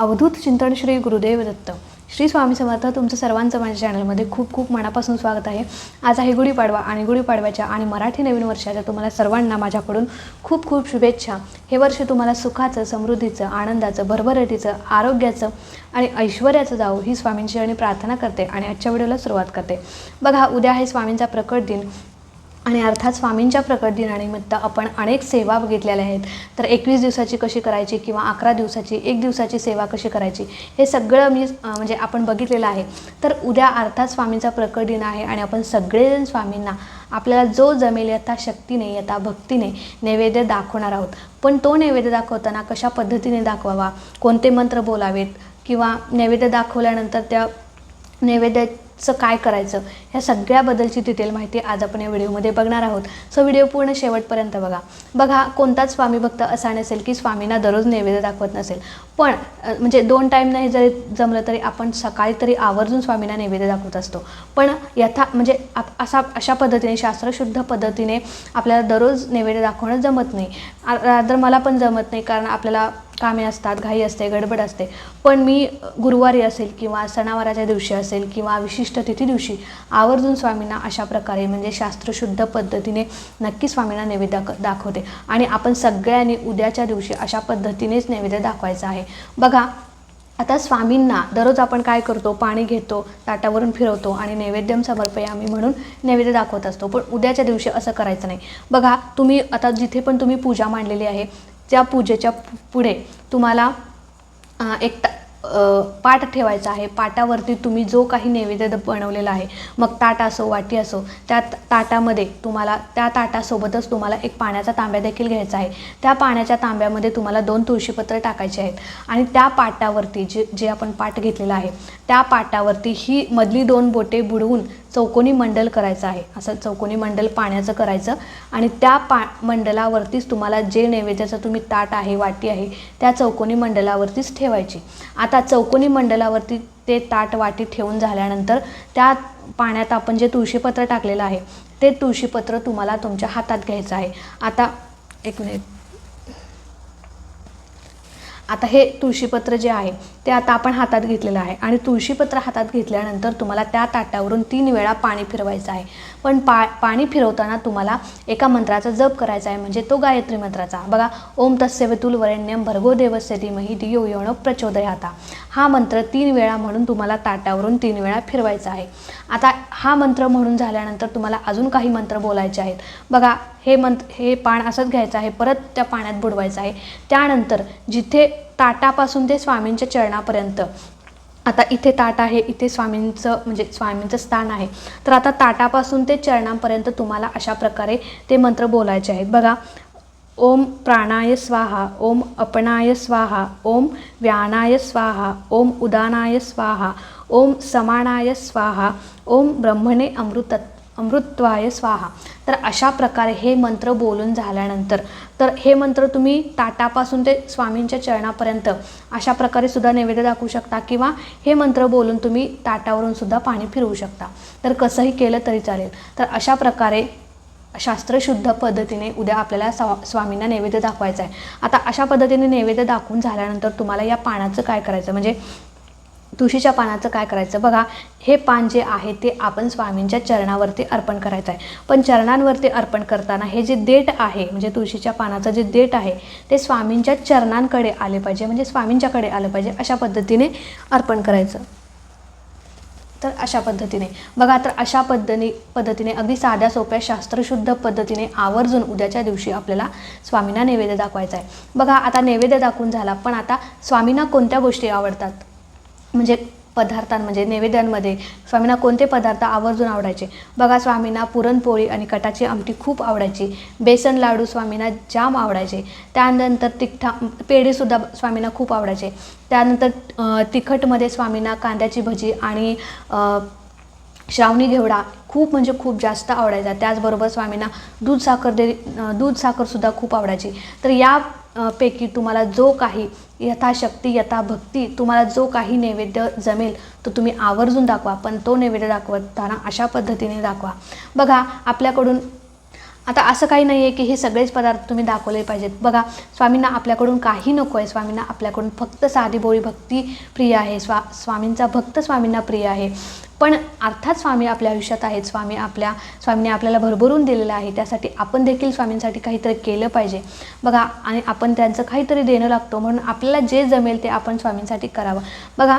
अवधूत चिंतन श्री गुरुदेव दत्त. श्री स्वामी समर्थ तुमचं सर्वांचं माझ्या चॅनलमध्ये खूप खूप मनापासून स्वागत आहे. आज आहे गुढीपाडवा आणि गुढीपाडव्याच्या आणि मराठी नवीन वर्षाच्या तुम्हाला सर्वांना माझ्याकडून खूप खूप शुभेच्छा. हे वर्ष तुम्हाला सुखाचं समृद्धीचं आनंदाचं भरभराटीचं आरोग्याचं आणि ऐश्वर्याचं जाऊ ही स्वामींची आणि प्रार्थना करते आणि आजच्या व्हिडिओला सुरुवात करते. बघा उद्या आहे स्वामींचा प्रकट दिन. आणि अर्थात स्वामींच्या प्रकट दिनानिमित्त आपण अनेक सेवा बघितलेल्या आहेत. तर एकवीस दिवसाची कशी करायची किंवा अकरा दिवसाची एक दिवसाची सेवा कशी करायची हे सगळं मी म्हणजे आपण बघितलेलं आहे. तर उद्या अर्थात स्वामींचा प्रकट दिन आहे आणि आपण सगळेजण स्वामींना आपल्याला जो जमेल यथा शक्तीने यथा भक्तीने नैवेद्य दाखवणार आहोत. पण तो नैवेद्य दाखवताना कशा पद्धतीने दाखवावा कोणते मंत्र बोलावेत किंवा नैवेद्य दाखवल्यानंतर त्या चं काय करायचं? ह्या सगळ्याबद्दलची डिटेल माहिती आज आपण या व्हिडिओमध्ये बघणार आहोत. सो व्हिडिओ पूर्ण शेवटपर्यंत बघा. बघा कोणताच स्वामी भक्त असा नसेल की स्वामींना दररोज नैवेद्य दाखवत नसेल. पण म्हणजे दोन टाईम नाही जरी जमलं तरी आपण सकाळी तरी आवर्जून स्वामींना नैवेद्य दाखवत असतो. पण यथा म्हणजे आप- असा अशा पद्धतीने शास्त्रशुद्ध पद्धतीने आपल्याला दररोज नैवेद्य दाखवणं जमत नाही. तर मला पण जमत नाही कारण आपल्याला कामे असतात घाई असते गडबड असते. पण मी गुरुवारी असेल किंवा सणावाराच्या दिवशी असेल किंवा विशिष्ट तिथी दिवशी आवर्जून स्वामींना अशा प्रकारे म्हणजे शास्त्रशुद्ध पद्धतीने नक्की स्वामींना नैवेद्य दाखवते. आणि आपण सगळ्यांनी उद्याच्या दिवशी अशा पद्धतीनेच नैवेद्य दाखवायचं आहे. बघा आता स्वामींना दररोज आपण काय करतो? पाणी घेतो ताटावरून फिरवतो आणि नैवेद्यम समर्पयामी म्हणून नैवेद्य दाखवत असतो. पण उद्याच्या दिवशी असं करायचं नाही. बघा तुम्ही आता जिथे पण तुम्ही पूजा मांडलेली आहे त्या पूजेच्या पुढे तुम्हाला एक ता पाट ठेवायचा आहे. पाटावरती तुम्ही जो काही नैवेद्य बनवलेला आहे मग ताट असो वाटी असो त्या ताटामध्ये तुम्हाला त्या ताटासोबतच तुम्हाला एक पाण्याचा तांब्या देखील घ्यायचा आहे. त्या पाण्याच्या तांब्यामध्ये तुम्हाला दोन तुळशीपत्र टाकायचे आहेत. आणि त्या पाटावरती जे जे आपण पाट घेतलेला आहे त्या पाटावरती ही मधली दोन बोटे बुडवून चौकोनी मंडल करायचं आहे. असं चौकोनी मंडल पाण्याचं करायचं. आणि त्या पा मंडलावरतीच तुम्हाला जे नैवेद्याचं तुम्ही ताट आहे वाटी आहे त्या चौकोनी मंडलावरतीच ठेवायची. आता त्या चौकोनी मंडलावरती ते ताट वाटी ठेवून झाल्यानंतर त्या पाण्यात आपण जे तुळशीपत्र टाकलेलं आहे ते तुळशीपत्र तुम्हाला तुमच्या हातात घ्यायचं आहे. आता एक मिनिट आता हे तुळशीपत्र जे आहे ते आता आपण हातात घेतलेलं आहे. आणि तुळशीपत्र हातात घेतल्यानंतर तुम्हाला त्या ताटावरून तीन वेळा पाणी फिरवायचं आहे. पण पा पाणी फिरवताना तुम्हाला एका मंत्राचा जप करायचा आहे म्हणजे तो गायत्री मंत्राचा. बघा ओम तस्य वरेण्यम भर्गो देवस्य धीमही धियो यो प्रचोदयाता. हा मंत्र तीन वेळा म्हणून तुम्हाला ताटावरून तीन वेळा फिरवायचा आहे. आता हा मंत्र म्हणून झाल्यानंतर तुम्हाला अजून काही मंत्र बोलायचे आहेत. बघा हे मंत्र हे पान असंच घ्यायचं आहे परत त्या पाण्यात बुडवायचं आहे. त्यानंतर जिथे ताटापासून ते स्वामींच्या चरणापर्यंत आता इथे ताट आहे इथे स्वामींचं म्हणजे स्वामींचं स्थान आहे. तर आता ताटापासून ते चरणांपर्यंत तुम्हाला अशा प्रकारे ते मंत्र बोलायचे आहेत. बघा ओम प्राणाय स्वाहा ओम अपनाय स्वाहा ओम व्यानाय स्वाहा ओम उदानाय स्वाहा ओम समानाय स्वाहा ओम ब्रह्मणे अमृत अमृत्वाय स्वाहा. तर अशा प्रकारे हे मंत्र बोलून झाल्यानंतर तर हे मंत्र तुम्ही ताटापासून ते स्वामींच्या चरणापर्यंत अशा प्रकारे सुद्धा नैवेद्य दाखवू शकता किंवा हे मंत्र बोलून तुम्ही ताटावरून सुद्धा पाणी फिरवू शकता. तर कसंही केलं तरी चालेल. तर अशा प्रकारे शास्त्रशुद्ध पद्धतीने उद्या आपल्याला स्वा स्वामींना नैवेद्य दाखवायचं आहे आता अशा पद्धतीने नैवेद्य दाखवून झाल्यानंतर तुम्हाला या पानाचं काय करायचं? म्हणजे तुळशीच्या पानाचं काय करायचं? बघा हे पान जे आहे ते आपण स्वामींच्या चरणावरती अर्पण करायचं आहे पण चरणांवरती अर्पण करताना हे जे देठ आहे म्हणजे तुळशीच्या पानाचं जे देठ आहे ते स्वामींच्या चरणांकडे आले पाहिजे. म्हणजे स्वामींच्याकडे आलं पाहिजे अशा पद्धतीने अर्पण करायचं. तर अशा पद्धतीने. बघा तर अशा पद्धती पद्धतीने अगदी साध्या सोप्या शास्त्रशुद्ध पद्धतीने आवर्जून उद्याच्या दिवशी आपल्याला स्वामींना नैवेद्य दाखवायचा आहे. बघा आता नैवेद्य दाखवून झाला पण आता स्वामींना कोणत्या गोष्टी आवडतात? म्हणजे पदार्थां म्हणजे नैवेद्यांमध्ये स्वामींना कोणते पदार्थ आवर्जून आवडायचे? बघा स्वामींना पुरणपोळी आणि कटाची आमटी खूप आवडायची. बेसन लाडू स्वामींना जाम आवडायचे. त्यानंतर तिखटा पेढेसुद्धा स्वामींना खूप आवडायचे. त्यानंतर तिखटमध्ये स्वामींना कांद्याची भजी आणि श्रावणी घेवडा खूप म्हणजे खूप जास्त आवडायचा. त्याचबरोबर स्वामींना दूध साखर दे दूध साखरसुद्धा खूप आवडायची. तर या पैकी तुम्हाला जो काही यथाशक्ती यथाभक्ती तुम्हाला जो काही नैवेद्य जमेल तो तुम्ही आवर्जून दाखवा पण तो नैवेद्य दाखवताना अशा पद्धतीने दाखवा. बघा आपल्याकडून आता असं काही नाही आहे की हे सगळेच पदार्थ तुम्ही दाखवले पाहिजेत. बघा स्वामींना आपल्याकडून काही नको आहे स्वामींना आपल्याकडून फक्त साधी बोळी भक्ती प्रिय आहे. स्वा स्वामींचा भक्त स्वामींना प्रिय आहे. पण अर्थात स्वामी आपल्या आयुष्यात आहेत. स्वामी आपल्या स्वामींनी आपल्याला भरभरून दिलेलं आहे. त्यासाठी आपण देखील स्वामींसाठी काहीतरी केलं पाहिजे. बघा आणि आपण त्यांचं काहीतरी देणं लागतो म्हणून आपल्याला जे जमेल ते आपण स्वामींसाठी करावं. बघा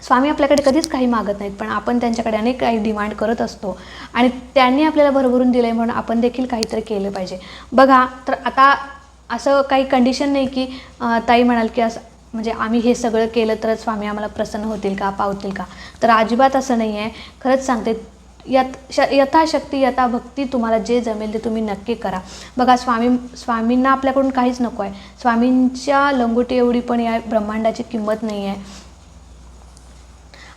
स्वामी आपल्याकडे कधीच काही मागत नाहीत पण आपण त्यांच्याकडे अनेक काही डिमांड करत असतो. आणि त्यांनी आपल्याला भरभरून दिलं आहे म्हणून आपण देखील काहीतरी केलं पाहिजे. बघा तर आता असं काही कंडिशन नाही की ताई म्हणाल की असं म्हणजे आम्ही हे सगळं केलं तरच स्वामी आम्हाला प्रसन्न होतील का पावतील का? तर अजिबात असं नाही आहे खरंच सांगते यत श यथाशक्ती यथाभक्ती तुम्हाला जे जमेल ते तुम्ही नक्की करा. बघा स्वामी स्वामींना आपल्याकडून काहीच नको आहे स्वामींच्या लंगोटी एवढी पण या ब्रह्मांडाची किंमत नाही आहे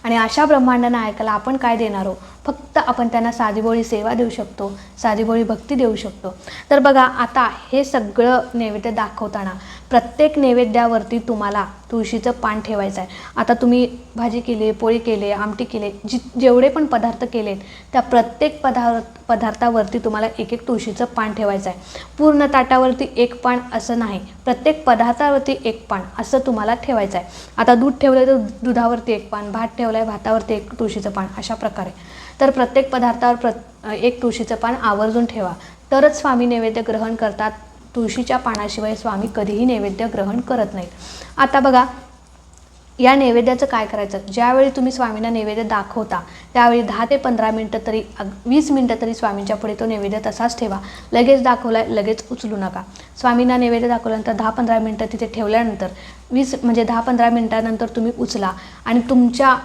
आणि अशा ब्रह्मांड नायकाला आपण काय देणार आहोत? फक्त आपण त्यांना साधीबोळी सेवा देऊ शकतो साधीबोळी भक्ती देऊ शकतो. तर बघा आता हे सगळं नैवेद्य दाखवताना प्रत्येक नैवेद्यावरती तुम्हाला तुळशीचं पान ठेवायचं आहे. आता तुम्ही भाजी केली पोळी केली आमटी केले जी जेवढे पण पदार्थ केलेत त्या प्रत्येक पदार्थ पदार्थावरती तुम्हाला एक एक तुळशीचं पान ठेवायचं आहे. पूर्ण ताटावरती एक पान असं नाही प्रत्येक पदार्थावरती एक पान असं तुम्हाला ठेवायचं आहे. आता दूध ठेवलं तर दुधावरती एक पान भात ठेवलं आहे भातावरती एक तुळशीचं पान अशा प्रकारे. तर प्रत्येक पदार्थावर प्र एक तुळशीचं पान आवर्जून ठेवा. तरच स्वामी नैवेद्य ग्रहण करतात तुळशीच्या पानाशिवाय स्वामी कधीही नैवेद्य ग्रहण करत नाहीत. आता बघा या नैवेद्याचं काय करायचं? ज्यावेळी तुम्ही स्वामींना नैवेद्य दाखवता त्यावेळी दहा ते पंधरा मिनटं तरी अग वीस मिनटं तरी स्वामींच्या पुढे तो नैवेद्य तसाच ठेवा. लगेच दाखवला लगेच उचलू नका. स्वामींना नैवेद्य दाखवल्यानंतर दहा पंधरा मिनटं तिथे ठेवल्यानंतर वीस म्हणजे दहा पंधरा मिनटानंतर तुम्ही उचला. आणि तुमच्या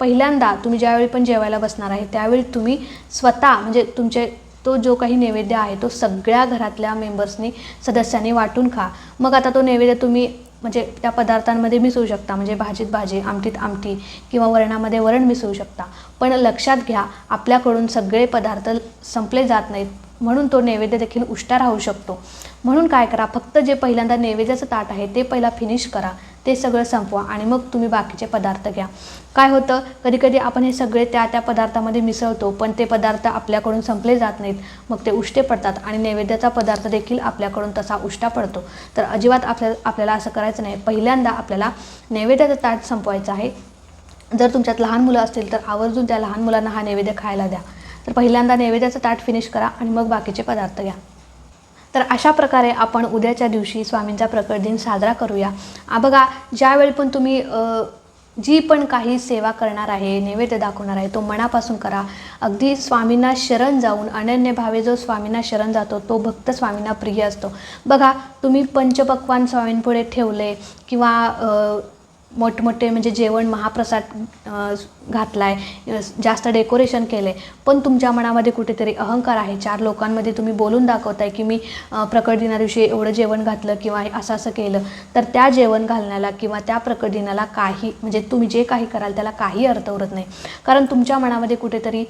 पहिल्यांदा तुम्ही ज्यावेळी पण जेवायला बसणार आहे त्यावेळी तुम्ही स्वतः म्हणजे तुमचे तो जो काही नैवेद्य आहे तो सगळ्या घरातल्या मेंबर्सनी सदस्यांनी वाटून खा. मग आता तो नैवेद्य तुम्ही म्हणजे त्या पदार्थांमध्ये मिसळू शकता. म्हणजे भाजीत भाजी आमटीत आमटी किंवा वरणामध्ये वरण मिसळू शकता. पण लक्षात घ्या आपल्याकडून सगळे पदार्थ संपले जात नाहीत. म्हणून तो नैवेद्य देखील उष्टा राहू शकतो. म्हणून काय करा फक्त जे पहिल्यांदा नैवेद्याचं ताट आहे ते पहिला फिनिश करा ते सगळं संपवा आणि मग तुम्ही बाकीचे पदार्थ घ्या. काय होतं कधी कधी आपण हे सगळे त्या त्या पदार्थामध्ये मिसळतो पण ते पदार्थ आपल्याकडून संपले जात नाहीत. मग ते उष्टे पडतात आणि नैवेद्याचा पदार्थ देखील आपल्याकडून तसा उष्टा पडतो. तर अजिबात आपल्या आपल्याला असं करायचं नाही. पहिल्यांदा आपल्याला नैवेद्याचं ताट संपवायचं आहे. जर तुमच्यात लहान मुलं असतील तर आवर्जून त्या लहान मुलांना हा नैवेद्य खायला द्या. तर पहिल्यांदा नैवेद्याचं ताट फिनिश करा आणि मग बाकीचे पदार्थ घ्या. तर अशा प्रकारे आपण उद्याच्या दिवशी स्वामींचा प्रकट दिन साजरा करूया. बघा ज्यावेळी पण तुम्ही जी पण काही सेवा करणार आहे नैवेद्य दाखवणार आहे तो मनापासून करा. अगदी स्वामींना शरण जाऊन अनन्य भावे जो स्वामींना शरण जातो तो भक्त स्वामींना प्रिय असतो. बघा तुम्ही पंचपक्वान स्वामींपुढे ठेवले किंवा मोठमोठे म्हणजे जेवण महाप्रसाद घातलाय जास्त डेकोरेशन केले पण तुमच्या मनामध्ये कुठेतरी अहंकार आहे. चार लोकांमध्ये तुम्ही बोलून दाखवताय की मी प्रकट दिना दिवशी एवढं जेवण घातलं किंवा हे असं असं केलं. तर त्या जेवण घालण्याला किंवा त्या प्रकट दिनाला काही म्हणजे तुम्ही जे काही कराल त्याला काही अर्थ उरत नाही. कारण तुमच्या मनामध्ये कुठेतरी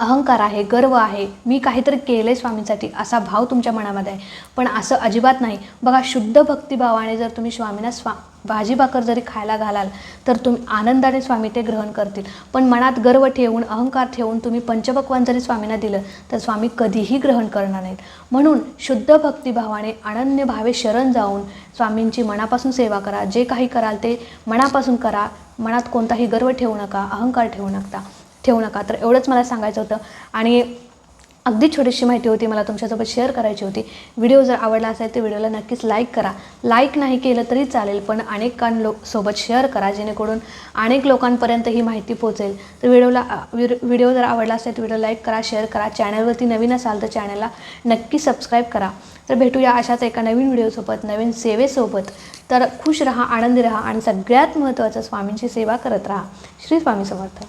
अहंकार आहे गर्व आहे. मी काहीतरी केलं आहे स्वामींसाठी असा भाव तुमच्या मनामध्ये आहे. पण असं अजिबात नाही. बघा शुद्ध भक्तिभावाने जर तुम्ही स्वामींना स्वा भाजी भाकर जरी खायला घालाल तर तुम्ही आनंदाने स्वामी ते ग्रहण करतील. पण मनात गर्व ठेवून अहंकार ठेवून तुम्ही पंचपक्वान जरी स्वामींना दिलं तर स्वामी कधीही ग्रहण करणार नाहीत. म्हणून शुद्ध भक्तिभावाने अनन्य भावे शरण जाऊन स्वामींची मनापासून सेवा करा. जे काही कराल ते मनापासून करा. मनात कोणताही गर्व ठेवू नका अहंकार ठेवू नका ठेवू नका. तर एवढंच मला सांगायचं होतं. आणि अगदी छोटीशी माहिती होती मला तुमच्यासोबत शेअर करायची होती. व्हिडिओ जर आवडला असेल तर व्हिडिओला नक्कीच लाईक करा. लाईक नाही केलं तरी चालेल पण अनेक लोक सोबत शेअर करा जेणेकरून अनेक लोकांपर्यंत ही माहिती पोहोचेल. तर व्हिडिओला व्हिडिओ जर आवडला असेल तर व्हिडिओ लाईक करा शेअर करा. चॅनलवरती नवीन असाल तर चॅनलला नक्की सबस्क्राईब करा. तर भेटूया अशाच एका नवीन व्हिडिओसोबत नवीन सेवेसोबत तर खुश रहा आनंदी रहा आणि सगळ्यात महत्त्वाचं स्वामींची सेवा करत राहा. श्री स्वामी समर्थ.